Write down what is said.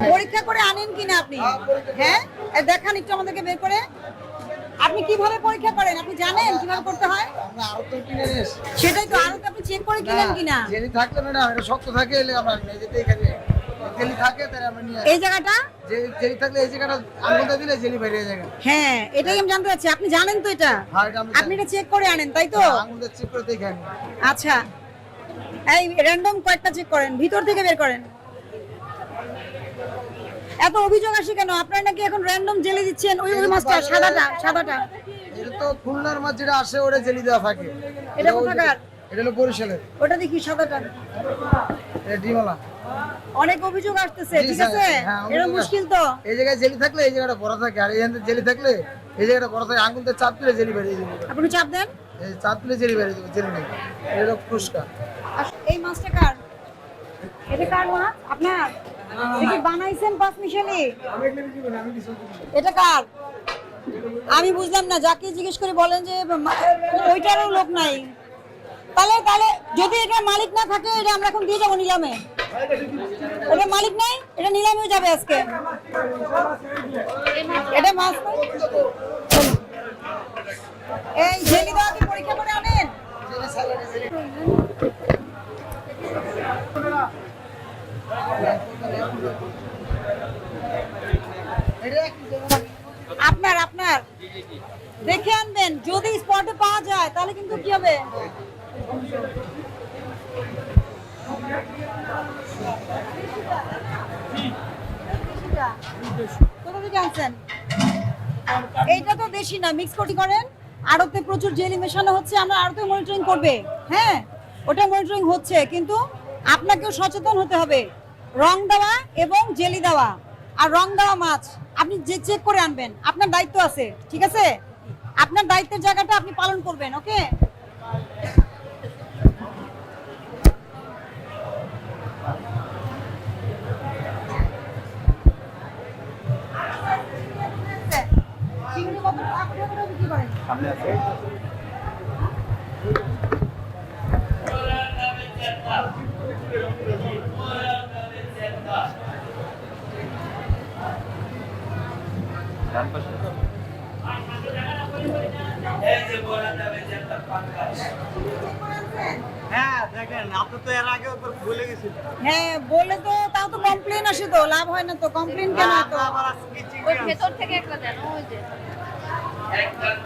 পরীক্ষা করে আনেন কিনা আপনি? হ্যাঁ দেখান একটু আমাদেরকে বের করে। আপনি কীভাবে পরীক্ষা করেন? আপনি জানেন কীভাবে করতে হয়। সেটাই তো আরও আপনি চেক করে কিনেন কিনা? জেলি থাকলে ম্যাডাম এটা শক্ত থাকে এলে আমরা নিয়ে যেতে এখানে জেলি থাকে তাহলে আমরা নিয়ে এই জায়গাটা? জেলি জেলি থাকলে এই জায়গাটা আঙুলটা দিলে জেলি বেরিয়ে যায়। হ্যাঁ এটাই আমি জানতে চাচ্ছি আপনি জানেন তো এটা? হ্যাঁ আপনি এটা চেক করে আনেন তাই তো? আঙুলটা চেক করে দেখে আচ্ছা। এই র্যান্ডম কয়েকটা চেক করেন ভিতর থেকে বের করেন। এত অভিযোগ আসে কেন? আপনারা নাকি এখন র্যান্ডম জেলে দিচ্ছেন? ওই ওই মাছটা সাদাটা সাদাটা। এটা তো খুলনার মাছ যেটা আসে ওটা জেলি দেওয়া থাকে। এটা কোথাকার? এটা হলো বরিশালের। ওটা দেখি সাদাটা। এটা ডিমলা। অনেক অভিযোগ আসতেছে ঠিক আছে? হ্যাঁ, এটা মুশকিল তো। এই জায়গায় জেলি থাকলে এই জায়গাটা বড় থাকে আর এখানে জেলি থাকলে এই জায়গাটা বড় থাকে আঙুলতে চাপ দিলে জেলি বেরিয়ে যাবে। আপনি চাপ দেন? এই চাপ দিলে জেলি বেরিয়ে যাবে জেলি নেই। এটা হলো ফুসকা। এই মাছটা কার? এটা কার মাছ? আপনার? কি বানাইছেন পাঁচ মিশালি? এটা কার? আমি বুঝলাম না, যাকে জিজ্ঞেস করে বলেন যে ওইটারও লোক নাই। তাহলে তাহলে যদি এটা মালিক না থাকে, এটা আমরা এখন দিয়ে যাব নিলামে। এটা মালিক নাই, এটা নিলামেও যাবে আজকে। এটা মাছ না? এই জেলি দেওয়া কি পরীক্ষা করে আনেন এটা একই জায়গা। আপনার আপনার। দেখে আনবেন, যদি স্পটে পাওয়া যায়, তাহলে কিন্তু কি হবে? এইটা তো দেশি না মিক্স কোটি করেন। আড়তে প্রচুর জেলি মেশানো হচ্ছে, আমরা আড়তে মনিটরিং করবে। হ্যাঁ ওটা মনিটরিং হচ্ছে, কিন্তু আপনাকেও সচেতন হতে হবে। রং দেওয়া এবং জেলি দেওয়া। আর রং দেওয়া মাছ, আপনি যে চেক করে আনবেন, আপনার দায়িত্ব আছে, ঠিক আছে? আপনার দায়িত্বের জায়গাটা আপনি পালন করবেন, ওকে? চিংড়ি কত হ্যাঁ দেখেন আপনি তো এর আগে একবার ভুলে গেছিলেন। হ্যাঁ বলে তো তাও তো কমপ্লেন আসে তো লাভ হয় না তো কমপ্লেন কেন তো ভেতর থেকে একটা দেন ওই যে।